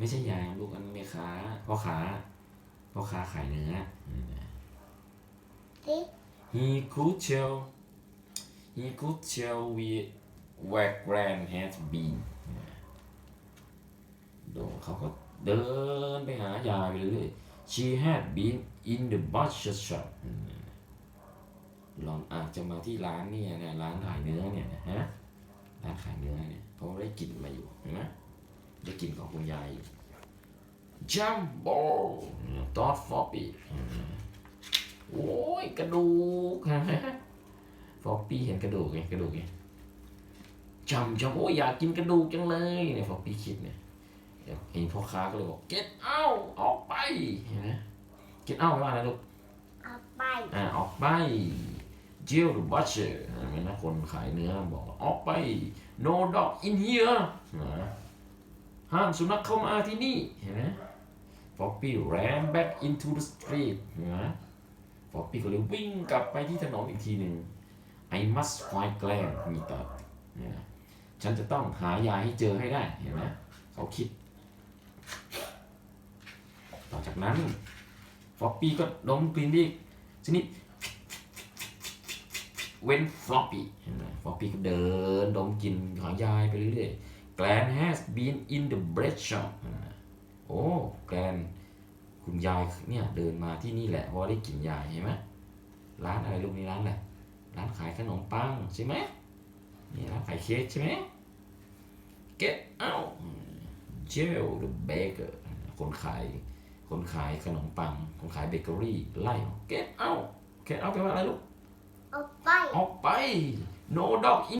ไม่ใช่ยามลูกอันนั้นแม่ค้าพ่อค้าพ่อค้าขายเนื้อสิ He could tell he could tell we where Grand had been โดเขาก็เดินไปหายายไปเรื่อย She had been in the butcher shop อืมลองอาจจะมาที่ร้านเนี่ยนะร้านขายเนื้อเนี่ยนะฮะร้านขายเนื้อเนี่ยเพราะว่าได้กลิ่นมาอยู่เห็นไหม ได้กลิ่นของคุณยายอยู่ Jumbo ตอดฟอปปี้โอ้ยกระดูกฟอปปี้เห็นกระดูกไงกระดูกไงจำจำโอ้ยอยากกินกระดูกจังเลยเนี่ยฟอปปี้คิดเนี่ยเห็นพ่อค้าก็เลยบอก get out ออกไปเห็นไหม get out แปลว่าอะไรลูกเอาไปอ่าออกไป Jill the butcher เห็นไหมนะคนขายเนื้อบอกออกไป no dog in here นะ ห้ามสุนัขเข้ามาที่นี่เห็นไหม Poppy ran back into the street เห็นไหม Poppy ก็เลยวิ่งกลับไปที่ถนนอีกทีหนึ่ง I must find Glenn มีต่อเนี่ยฉันจะต้องหายายให้เจอให้ได้เห็นไหมเขาคิด ต่อจากนั้นฟอปปี้ก็ดมกลิ่นอีกทีนี้เว้นฟอปปี้เห็นไหมฟอปปี้ก็เดินดมกลิ่นของยายไปเรื่อยๆ Glenn has been in the bread shop เห็นไหมโอ้แกลนคุณยายเนี่ยเดินมาที่นี่แหละเพราะว่าได้กลิ่นยายเห็นไหมร้านอะไรลูกนี่ร้านอะไรร้านขายขนมปังใช่ไหมนี่ร้านขายเค้กใช่ไหม Get out Jill the baker คนขายคนขายขนมปัง คนขายเบเกอรี่ไล่ get out get out แปลว่าอะไรลูกเอาไป ออกไป no dog in